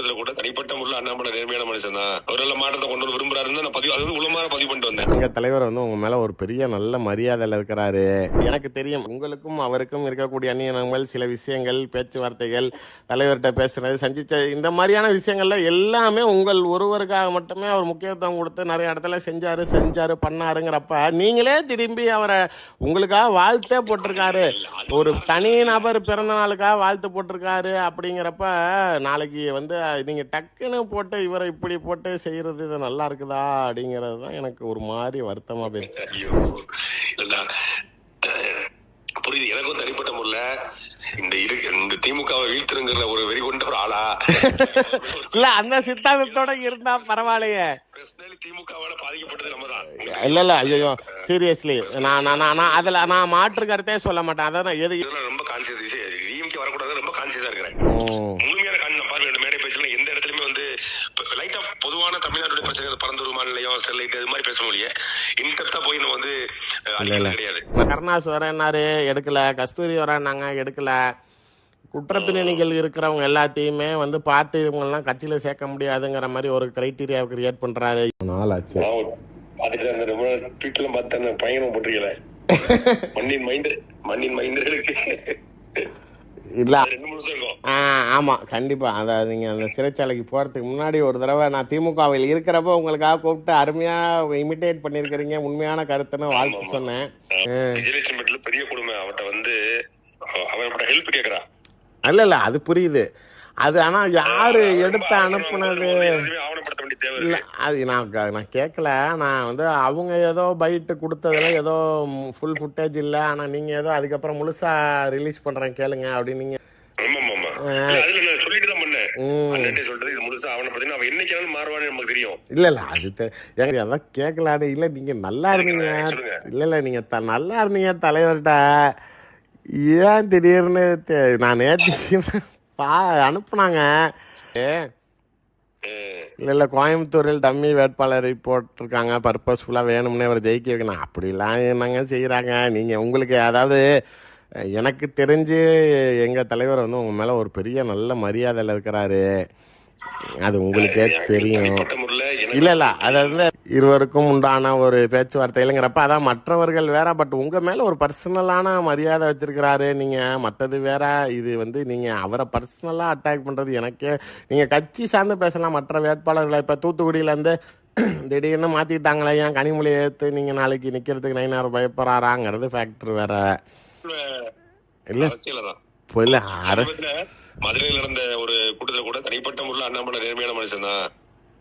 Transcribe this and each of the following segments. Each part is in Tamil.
கூட்டத்தில் கூட தனிப்பட்ட முறையில் அண்ணாமலை நேர்மையான மனுஷன் தான். அவரெல்லாம் மாற்றத்தை கொண்டு வர விரும்புறாருன்னு நான் பதிவு அது வந்து உளமாற பதிவு பண்ணிட்டு வந்தேன். எங்கள் தலைவர் வந்து உங்க மேல ஒரு பெரிய நல்ல மரியாதையில் இருக்கிறாரு. எனக்கு தெரியும் உங்களுக்கும் அவருக்கும் இருக்கக்கூடிய அந்நியனங்கள் சில விஷயங்கள் பேச்சுவார்த்தைகள் தலைவர்கிட்ட பேசுனது சந்திச்ச இந்த மாதிரியான விஷயங்கள்ல எல்லாமே உங்கள் ஒருவருக்காக மட்டுமே அவர் முக்கியத்துவம் கொடுத்து நிறைய இடத்துல செஞ்சாரு செஞ்சாரு பண்ணாருங்கிறப்ப நீங்களே திரும்பி அவரை உங்களுக்காக வாழ்த்தே போட்டிருக்காரு. ஒரு தனி நபர் பிறந்த நாளுக்காக வாழ்த்து போட்டிருக்காரு அப்படிங்கிறப்ப நாளைக்கு வந்து நீங்க டக்குன்னு போட்டு இவரை இப்படி போட்டு செய்யறது இது நல்லா இருக்குதா அப்படிங்கிறது தான் எனக்கு ஒரு மாதிரி வருத்தமா போயிடுச்சு. புரியுது. எனக்கும் தனிப்பட்ட முறையில் இந்த இரு இந்த திமுகவை வீழ்த்திருங்கிற ஒரு வெறி கொண்ட ஒரு ஆளா? இல்ல அந்த சித்தாந்தத்தோட இருந்தா பரவாயில்லையே. திமுகவால பாதிக்கப்பட்டது நம்ம தான் இல்ல இல்ல ஐயோ சீரியஸ்லி. நான் நான் நான் நான் அதுல நான் மாற்று கருத்தே சொல்ல மாட்டேன். அதான் எது இதெல்லாம் ரொம்ப கான்சியஸ் டிஎம்கே வரக்கூடாது ரொம்ப கான்சியஸா இருக்கிறேன். ம், முழுமையான பொதுவான தமிழ்நாட்டுடைய பிரச்சனை பரந்தூர் மாநிலம் ஸ்டெர்லைட் இது மாதிரி பேச முடியும் இன்டெப்தா போய் நம்ம வந்து கிடையாது. கருணாஸ் வரேன்னாரு எடுக்கல. கஸ்தூரி வரேன்னாங்க எடுக்கல. குற்றப்பின்னணிகள் இருக்கிறவங்க எல்லாத்தையுமே வந்து பார்த்து இவங்கெல்லாம் கட்சியில சேர்க்க முடியாதுங்கிற மாதிரி ஒரு கிரைட்டீரியா கிரியேட் பண்றாரு. நாளாச்சு பாத்துட்டு அந்த ரொம்ப ட்வீட்ல பார்த்து அந்த பயணம் போட்டிருக்கல மண்ணின் மைந்தர் மண்ணின் மைந்தர்களுக்கு. இல்ல. ஆ ஆமாம் கண்டிப்பாக அதாவது நீங்கள் அந்த சிறைச்சாலைக்கு போகிறதுக்கு முன்னாடி ஒரு தடவை நான் திமுகவில் இருக்கிறப்ப உங்களுக்காக கூப்பிட்டு அருமையாக இமிட்டேட் பண்ணியிருக்கிறீங்க உண்மையான கருத்துன்னு வாழ்த்து சொன்னேன். விஜயலட்சுமி பெரிய கொடுமை அவட்ட வந்து அவன் ஹெல்ப் கேக்குறா. இல்லை இல்லை அது புரியுது. அது ஆனால் யார் எடுத்து அனுப்புனது? ஆவணப்படுத்த வேண்டிய தேவை இல்லை அது நான் நான் கேட்கல நான் வந்து அவங்க ஏதோ பைட்டு கொடுத்ததுல ஏதோ ஃபுல் ஃபுட்டேஜ் இல்லை. ஆனால் நீங்கள் ஏதோ அதுக்கப்புறம் முழுசாக ரிலீஸ் பண்ணுறேன் கேளுங்க அப்படின்னு நீங்கள் இல்ல, முழுசா இல்ல இல்ல அது ஏங்க அதான் கேட்கலான்னு இல்ல நீங்க நல்லா இருந்தீங்க. இல்ல இல்ல நீங்க நல்லா இருந்தீங்க தலைவர்கிட்ட ஏன் திடீர்னு நான் நேற்று பா அனுப்புனாங்க. ஏ. இல்லை இல்லை கோயம்புத்தூரில் டம்மி வேட்பாளரை போட்டிருக்காங்க. பர்பஸ்ஃபுல்லாக வேணும்னே அவர் ஜெயிக்க வைக்கணும். அப்படிலாம் என்னங்க செய்கிறாங்க நீங்கள் உங்களுக்கு அதாவது எனக்கு தெரிஞ்சு எங்கள் தலைவர் வந்து உங்கள் மேலே ஒரு பெரிய நல்ல மரியாதையில் இருக்கிறாரு. அது உங்களுக்கே தெரியும். இல்ல இல்ல. அதாவது இருவருக்கும் உண்டான ஒரு பேச்சுவார்த்தை இல்லைங்கிறப்ப அதான் மற்றவர்கள் வேற பட் உங்க மேல ஒரு பர்சனலான மரியாதை வச்சிருக்கிறாரு. நீங்க மத்தது வேற. இது வந்து நீங்க அவரை பர்சனலா அட்டாக் பண்றது எனக்கே. நீங்க கட்சி சார்ந்து பேசலாம். மற்ற வேட்பாளர்களை இப்ப தூத்துக்குடியில இருந்து திடீர்னு மாத்திட்டாங்களே ஏன் கனிமொழி ஏத்து நீங்க நாளைக்கு நிக்கிறதுக்கு நைனார் பயப்படுறாராங்கிறது ஃபேக்டர் வேற. இல்ல இல்ல. அர சமீபத்துல மதுரையில் நடந்த ஒரு கூட்டத்துல கூட தனிப்பட்ட முறையில் அண்ணாமலை நேர்மையான மனுஷன் தான்.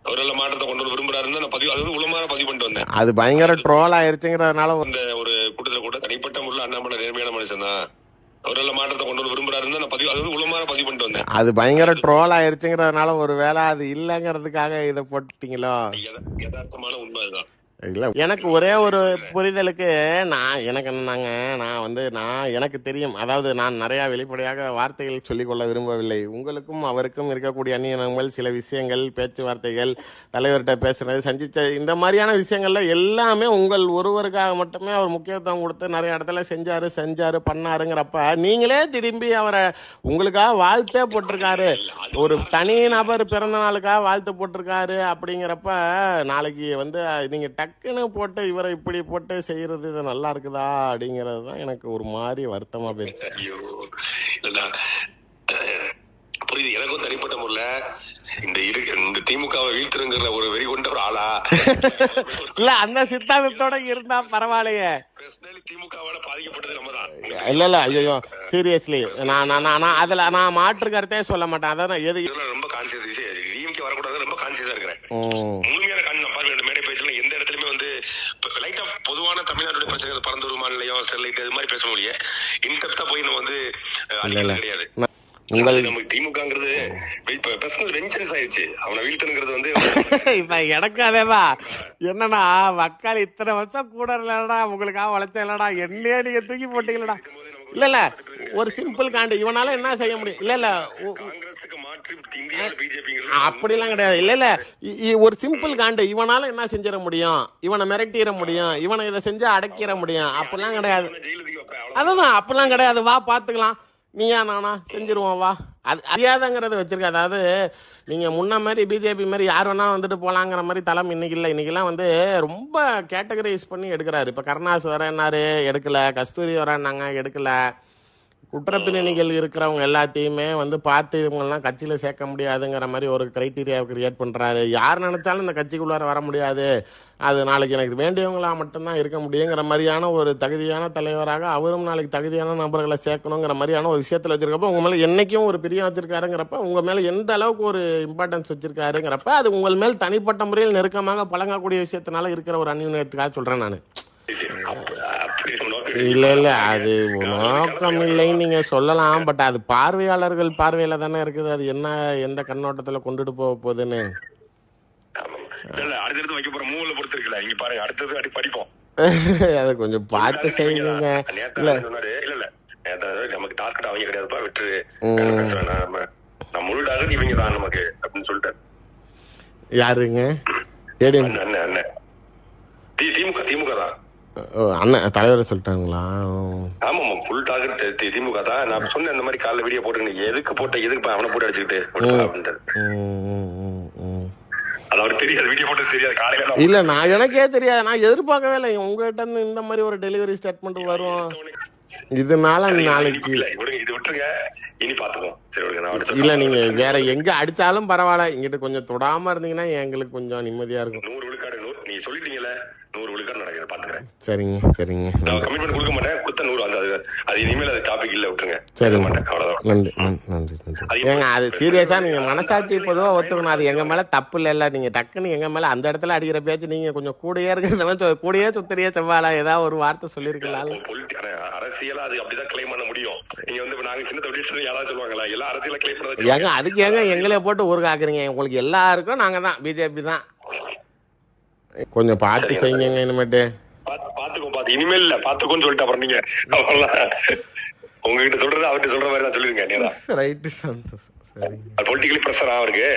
அவரெல்லாம் மாற்றத்தை கொண்டு வர விரும்புறாருன்னு நான் பதிவு அது வந்து உளமாற பதிவு பண்ணிட்டு வந்தேன். அது பயங்கர ட்ரோல் ஆயிருச்சுங்கிறதுனால அந்த ஒரு கூட்டத்துல கூட தனிப்பட்ட முறையில் அண்ணாமலை நேர்மையான மனுஷன் தான். அவரெல்லாம் மாற்றத்தை கொண்டு வர விரும்புறாருன்னு நான் பதிவு அது வந்து உளமாற பதிவு பண்ணிட்டு வந்தேன். அது பயங்கர ட்ரோல் ஆயிருச்சுங்கிறதுனால ஒரு வேளை அது இல்லைங்கிறதுக்காக இதை போட்டுட்டீங்களோ? யத- யதார்த்தமான உண்மை அதுதான். எனக்கு ஒரே ஒரு புரிதலுக்கு நான் எனக்கு என்னன்னாங்க நான் வந்து நான் எனக்கு தெரியும். அதாவது நான் நிறையா வெளிப்படையாக வார்த்தைகள் சொல்லிக்கொள்ள விரும்பவில்லை. உங்களுக்கும் அவருக்கும் இருக்கக்கூடிய அந்நியனங்கள் சில விஷயங்கள் பேச்சுவார்த்தைகள் தலைவர்கிட்ட பேசுறது சந்திச்ச இந்த மாதிரியான விஷயங்கள்ல எல்லாமே உங்கள் ஒருவருக்காக மட்டுமே அவர் முக்கியத்துவம் கொடுத்து நிறைய இடத்துல செஞ்சாரு செஞ்சாரு பண்ணாருங்கிறப்ப நீங்களே திரும்பி அவரை உங்களுக்காக வாழ்த்தே போட்டிருக்காரு. ஒரு தனி நபர் பிறந்த நாளுக்காக வாழ்த்து போட்டிருக்காரு அப்படிங்கிறப்ப நாளைக்கு வந்து நீங்க டக்குன்னு போட்டு இவரை இப்படி போட்டு செய்யறது இது நல்லா இருக்குதா அப்படிங்கிறது தான் எனக்கு ஒரு மாதிரி வருத்தமா போயிடுச்சு. புரியுது எனக்கும் தனிப்பட்ட முறையில இந்த இரு இந்த திமுகவை வீழ்த்திருங்கிற ஒரு வெறி கொண்ட ஒரு ஆளா? இல்ல அந்த சித்தாந்தத்தோட இருந்தா பரவாயில்லையே. இல்ல இல்ல ஐயோ சீரியஸ்லி நான் நான் நான் அதுல நான் மாற்று கருத்தே சொல்ல மாட்டேன். அதான் எது ரொம்ப கான்சியஸ் டிஎம்கே வரக்கூடாது ரொம்ப கான்சியஸா இருக்கிறேன். முழுமையான பொதுவான தமிழ்நாட்டுடைய பிரச்சனை பரந்தூர் மாநிலம் ஸ்டெர்லைட் இது மாதிரி பேச முடியும் இன்டெப்தா போய் நம்ம வந்து கிடையாது. திமுகங்கிறது பர்சனல் வெஞ்சன்ஸ் ஆயிடுச்சு. அவனை வீழ்த்தணுங்கிறது வந்து இப்ப எனக்கு அதேதான் என்னன்னா மக்கள் இத்தனை வருஷம் கூட இல்லடா உங்களுக்காக உழைச்ச இல்லடா என்னையே நீங்க தூக்கி போட்டீங்களடா. இல்ல இல்ல. ஒரு சிம்பிள் காண்டு இவனால என்ன செய்ய முடியும்? இல்ல இல்ல. அப்படிலாம் கிடையாது. இல்ல இல்ல. ஒரு சிம்பிள் காண்டு. இவனால என்ன செஞ்சிட முடியும்? இவனை மிரட்டிட முடியும். இவனை இதை செஞ்சு அடக்கிட முடியும். அப்படிலாம் கிடையாது. அதான் அப்படிலாம் கிடையாது. வா பாத்துக்கலாம். நீயா நானா? செஞ்சிருவோம் வா. அது அறியாதங்கிறத வச்சிருக்க. அதாவது நீங்கள் முன்ன மாதிரி பிஜேபி மாதிரி யார் வேணா வந்துட்டு போகலாங்கிற மாதிரி தளம் இன்னைக்கு இல்லை. இன்னைக்கெல்லாம் வந்து ரொம்ப கேட்டகரைஸ் பண்ணி எடுக்கிறாரு. இப்போ கருணாஸ் வரேன்னாரு எடுக்கல. கஸ்தூரி வரேன்னாங்க எடுக்கல. குற்றப்பின்னணிகள் இருக்கிறவங்க எல்லாத்தையுமே வந்து பார்த்து இவங்கெல்லாம் கட்சியில் சேர்க்க முடியாதுங்கிற மாதிரி ஒரு கிரைட்டீரியா கிரியேட் பண்ணுறாரு யார் நினச்சாலும் இந்த கட்சிக்குள்ளார வர முடியாது. அது நாளைக்கு எனக்கு வேண்டியவங்களாக மட்டும்தான் இருக்க முடியுங்கிற மாதிரியான ஒரு தகுதியான தலைவராக அவரும் நாளைக்கு தகுதியான நபர்களை சேர்க்கணுங்கிற மாதிரியான ஒரு விஷயத்தில் வச்சுருக்கப்போ உங்கள் மேலே என்னைக்கும் ஒரு பிரியம் வச்சுருக்காருங்கிறப்ப உங்கள் மேலே எந்த அளவுக்கு ஒரு இம்பார்ட்டன்ஸ் வச்சிருக்காருங்கிறப்ப அது உங்கள் மேல் தனிப்பட்ட முறையில் நெருக்கமாக பழங்கக்கூடிய விஷயத்தினால இருக்கிற ஒரு அந்நியத்துக்காக சொல்கிறேன் நான் அப்ப- அப்படி நம்ம நோக்கம் இல்ல இல்ல அது நோக்கம் இல்லைன்னு நீங்க சொல்லலாம் பட் அது பார்வையாளர்கள் பார்வையில தானே இருக்குது. அது என்ன எந்த கண்ணோட்டத்துல கொண்டுட்டு போக போகுதுன்னு. இல்ல, அடுத்தடுத்து வைக்க போற மூவில பொறுத்து இருக்குல்ல. இங்க பாருங்க அடுத்தது அடி படிப்போம். அதை கொஞ்சம் பார்த்து செய்யுங்க. இல்ல. இல்ல இல்ல. நமக்கு டார்கெட் அவங்க கிடையாதுப்பா விட்டுரு. நம்ம முழு டார்கெட் இவங்க தான் நமக்கு அப்படின்னு சொல்லிட்டாரு. யாருங்க? ஏடிஎம். அண்ணன் அண்ணன் திமுக திமுக தான். அண்ணன் தலைவரை சொல்லிட்டாங்களா. ஆமா ஃபுல் டார்கெட் திமுக தான். நான் சொன்னேன் இந்த மாதிரி காலைல வீடியோ போட்டு நீ எதுக்கு போட்ட எதுக்கு அவனை போட்டு அடிச்சுக்கிட்டு அவருக்கு தெரியாது வீடியோ போட்டு தெரியாது காலையில இல்ல நான் எனக்கே தெரியாது. நான் எதிர்பார்க்கவே இல்லை. உங்ககிட்ட இருந்து இந்த மாதிரி ஒரு டெலிவரி ஸ்டேட்மெண்ட் வரும். இதனால நாளைக்கு இது விட்டுருங்க. இனி அடுத்த இல்ல நீங்க வேற எங்க அடிச்சாலும் பரவாயில்ல. இங்கிட்ட கொஞ்சம் தொடாம இருந்தீங்கன்னா எங்களுக்கு கொஞ்சம் நிம்மதியா இருக்கும். நூறு விழுக்காடு நூறு நீங்க சொல்லிட்டீங்கல்ல. நூறு விழுக்காடு நடக்குது பாத்துக்கிறேன். சரிங்க சரிங்க. நான் கமிட்மெண்ட் கொடுக்க மாட்டேன் கொடுத்த நூறு அந்த அது இனிமேல் அது டாபிக் இல்ல விட்டுருங்க. சரிங்க. மாட்டேன் அவ்வளவுதான். நன்றி நன்றி ஏங்க அது சீரியஸா நீங்க மனசாட்சி பொதுவா ஒத்துக்கணும். அது எங்க மேல தப்பு இல்ல நீங்க டக்குன்னு எங்க மேல அந்த இடத்துல அடிக்கிற பேச்சு நீங்க கொஞ்சம் கூடயே இருக்கிறத கூடயே சுத்தறியே செவ்வாழ ஏதாவது ஒரு வார்த்தை சொல்லியிருக்கலாம் பொலிட்டி அரசியலா அது அப்படிதான் கிளைம் பண்ண முடியும். நீங்க வந்து நாங்க சின்ன தொழில் யாராவது சொல்லுவாங்களா எல்லாம் அரசியல கிளைம் பண்ணது ஏங்க அதுக்கு ஏங்க எங்களே போட்டு ஊருக்கு ஆக்குறீங்க உங்களுக்கு எல்லாருக்கும் நாங்க தான் பிஜேபி தான். கொஞ்சம் பார்த்து செய்யுங்க இனிமேட்டு. பாத்து- பாத்துக்கோ பாத்து. இனிமேல் இல்ல பாத்துக்கோன்னு சொல்லிட்டு அப்புறம் நீங்க. உங்ககிட்ட சொல்றது அவர்கிட்ட சொல்ற மாதிரி தான். சொல்லிருங்க நீதான் ரைட்டு சந்தோஷம் சரிங்க பொலிட்டிக்கலி ப்ரெஷர் அவருக்கு?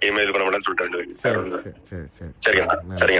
இனிமேல் இது பண்ண மாட்டேன்னு சொல்லிட்டு சரி சரி சரி